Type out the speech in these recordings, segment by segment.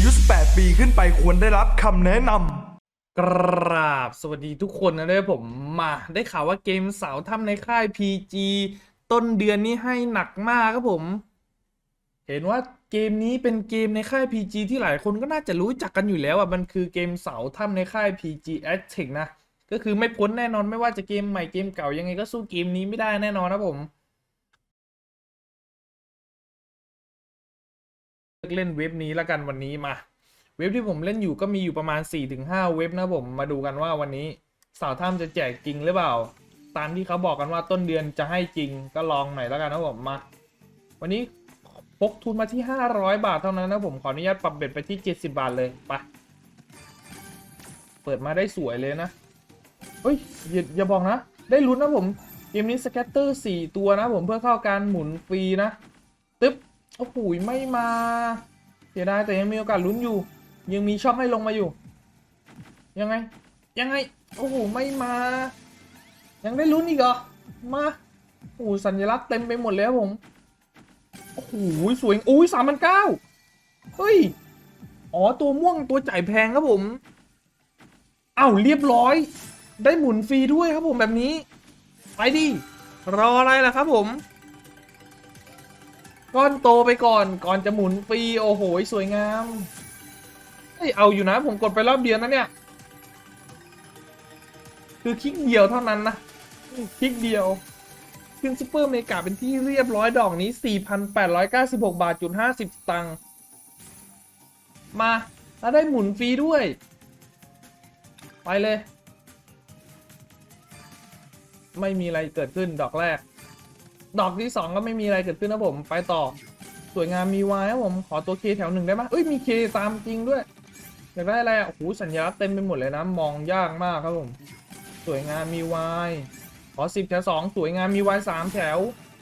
ายุ 18 ปีขึ้นไปควรได้รับคำแนะนำกราบสวัสดีทุกคนนะด้วยผมมาได้ข่าวว่าเกมเสาถ้ำในค่าย PG ต้นเดือนนี้ให้หนักมากครับผม เห็นว่าเกมนี้เป็นเกมในค่าย PG ที่หลายคนก็น่าจะรู้จักกันอยู่แล้วอะมันคือเกมเสาถ้ำในค่าย PG a t t e c นะ ก็คือไม่พ้นแน่นอนไม่ว่าจะเกมใหม่เกมเก่ายังไงก็สู้เกมนี้ไม่ได้แน่นอนนะผม เล่นเว็บนี้แล้วกันวันนี้มา เว็บที่ผมเล่นอยู่ก็มีอยู่ประมาณ 4-5 เว็บนะผมมาดูกันว่าวันนี้สาวถ้ำจะแจกจริงหรือเปล่า ตามที่เขาบอกกันว่าต้นเดือนจะให้จริงก็ลองหน่อยแล้วกันนะผมมา วันนี้พกทุนมาที่ 500 บาทเท่านั้นนะผมขออนุญาตปรับเบ็ดไปที่ 70 บาทเลยไปเปิดมาได้สวยเลยนะเฮ้ยอย่าอย่าบอกนะ ได้ลุ้นนะผมเกมนี้สแกตเตอร์4ตัวนะผมเพื่อเข้าการหมุนฟรีนะตึ๊บ โอ้โหไม่มาเสียดายแต่ยังมีโอกาสลุ้นอยู่ ยังมีช่องให้ลงมาอยู่ ยังไง ยังไง โอ้โหไม่มา ยังได้ลุ้นอีกเหรอมาโอ้โหสัญลักษณ์เต็มไปหมดเลยครับผมโอ้โหสวยอุ้ยสามพันเก้าเฮ้ยอ๋อตัวม่วงตัวจ่ายแพงครับผมอ้าวเรียบร้อย ได้หมุนฟรีด้วยครับผมแบบนี้ ไปดิรออะไรล่ะครับผม ก้อนโตไปก่อนก่อนจะหมุนฟรีโอ้โหสวยงามเฮ้ยเอาอยู่นะผมกดไปรอบเดียวนะเนี่ย คือคลิกเดียวเท่านั้นนะคลิกเดียวขึ้นซูเปอร์เมกาเป็นที่เรียบร้อยดอกนี้ 4,896 บาทจุด50 ตังค์มาแล้วได้หมุนฟรีด้วย ไปเลย ไม่มีอะไรเกิดขึ้นดอกแรก ดอกที่สองก็ไม่มีอะไรเกิดขึ้นนะผม ไปต่อ สวยงามมีวายผม ขอตัวเคแถวหนึ่งได้ไหมเอ้ย มีเคตามจริงด้วยอยากได้อะไรอะโอ้โหสัญลักษณ์เต็มไปหมดเลยนะ มองยากมากครับผม สวยงามมีวายขอสิบแถวสองสวยงามมีวายสามแถว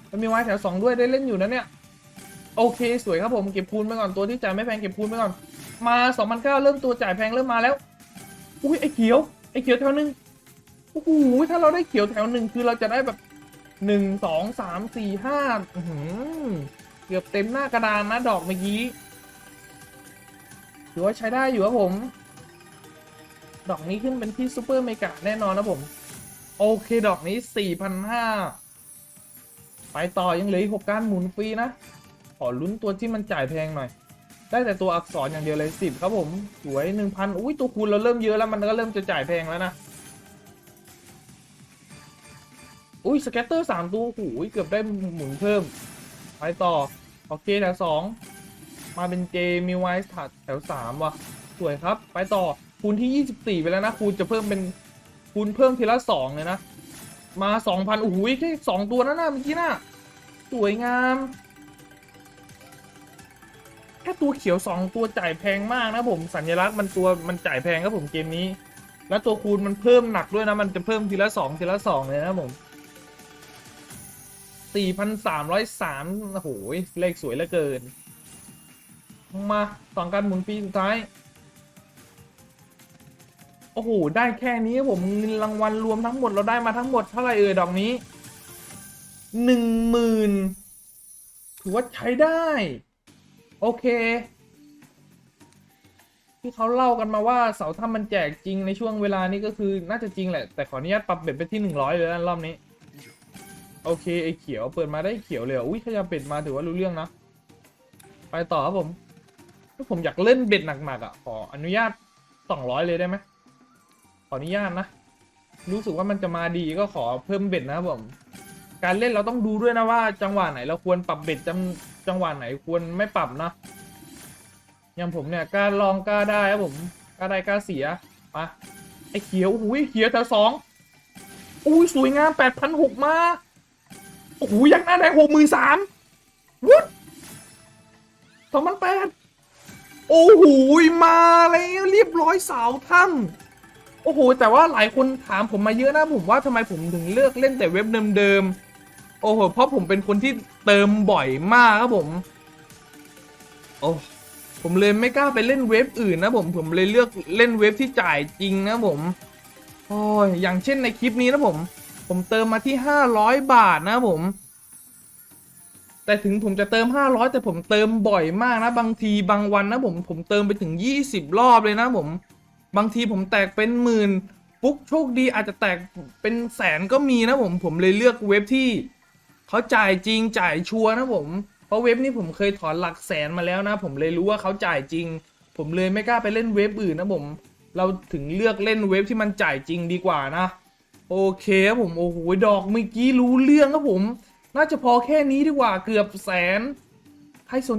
แล้วมีวายแถวสองด้วยได้เล่นอยู่นะเนี่ย โอเค สวยครับผม เก็บคูณไปก่อนตัวที่จ่ายไม่แพงเก็บคูณไปก่อน มาสองพันเก้าเริ่มตัวจ่ายแพงเริ่มมาแล้ว อุ้ยไอ้เขียวไอ้เขียวแถวหนึ่งโอ้โหถ้าเราได้เขียวแถวหนึ่งคือเราจะได้แบบ หนึ่งสองสามสี่ห้าเกือบเต็มหน้ากระดานนะดอกเมื่อกี้ถือว่าใช้ได้อยู่ครับผม ดอกนี้ขึ้นเป็นที่ซูเปอร์เมกะแน่นอนนะผม โอเคดอกนี้4,500ไปต่อยังเหลืออีกหกการหมุนฟรีนะ ขอลุ้นตัวที่มันจ่ายแพงหน่อย ได้แต่ตัวอักษรอย่างเดียวเลย10ครับผม สวย1,000อุ้ยตัวคูณเราเริ่มเยอะแล้วมันก็เริ่มจะจ่ายแพงแล้วนะ อุ้ยสแกตเตอร์สามตัวโอ้ยเกือบได้หมุนเพิ่ม ไปต่อ โอเคแถวสองมาเป็นเจมีไวส์ถัดแถวสามว่ะ สวยครับ ไปต่อคูณที่24ไปแล้วนะคูณจะเพิ่มเป็นคูณเพิ่มทีละสองเลยนะ มา2,000โอ้โหแค่สองตัวนั่นนะเมื่อกี้น่ะสวยงามแค่ตัวเขียว2ตัวจ่ายแพงมากนะผมสัญลักษณ์มันตัวมันจ่ายแพงครับผมเกมนี้ แล้วตัวคูณมันเพิ่มหนักด้วยนะ มันจะเพิ่มทีละสองทีละสองเลยนะผม 4,303โอ้โหเลขสวยเหลือเกิน มาสองการหมุนปีสุดท้าย โอ้โห ได้แค่นี้ผมเงินรางวัลรวมทั้งหมดเราได้มาทั้งหมดเท่าไหร่เอ่ยดอกนี้หนึ่งหมื่นถือว่าใช้ได้ โอเค ที่เขาเล่ากันมาว่าเสาถ้ำมันแจกจริงในช่วงเวลานี้ก็คือน่าจะจริงแหละ แต่ขออนุญาตปรับเบ็ดไปที่หนึ่งร้อยเลยนะรอบนี้ โอเคไอ้เขียวเปิดมาได้เขียวเลยเหรออุ้ยขยับเบ็ดมาถือว่ารู้เรื่องนะ ไปต่อครับผมถ้าผมอยากเล่นเบ็ดหนักๆอะขออนุญาตสองร้อยเลยได้ไหมขออนุญาตนะ รู้สึกว่ามันจะมาดีก็ขอเพิ่มเบ็ดนะครับผม การเล่นเราต้องดูด้วยนะว่า จังหวะไหนเราควรปรับเบ็ดจังจังหวะไหนควรไม่ปรับนะอย่างผมเนี่ยกล้าลองกล้าได้ครับผมกล้าได้กล้าเสียมาไอ้เขียวอุ้ยเขียวแถวสองอุ้ยสวยงามแปดพันหกมา โอ้โหยังหน้าแดงหกหมื่นสามวุ้สองพันแปดโอ้โหมาแล้วเรียบร้อยสาวถ้ำโอ้โหแต่ว่าหลายคนถามผมมาเยอะนะผมว่าทำไมผมถึงเลือกเล่นแต่เว็บเดิมๆโอ้โหเพราะผมเป็นคนที่เติมบ่อยมากครับผมโอ้ผมเลยไม่กล้าไปเล่นเว็บอื่นนะผมผมเลยเลือกเล่นเว็บที่จ่ายจริงนะผมโอ้ยอย่างเช่นในคลิปนี้นะผม ผมเติมมาที่ 500 บาทนะผม แต่ถึงผมจะเติม 500 แต่ผมเติมบ่อยมากนะ บางทีบางวันนะผมผมเติมไปถึง 20 รอบเลยนะผม บางทีผมแตกเป็นหมื่นปุ๊กโชคดีอาจจะแตกเป็นแสนก็มีนะผมผมเลยเลือกเว็บที่เขาจ่ายจริงจ่ายชัวร์นะผม เพราะเว็บนี้ผมเคยถอนหลักแสนมาแล้วนะ ผมเลยรู้ว่าเขาจ่ายจริง ผมเลยไม่กล้าไปเล่นเว็บอื่นนะผม เราถึงเลือกเล่นเว็บที่มันจ่ายจริงดีกว่านะ โอเคครับผมโอ้โหดอกเมื่อกี้รู้เรื่องครับผม น่าจะพอแค่นี้ดีกว่าเกือบแสนใครสน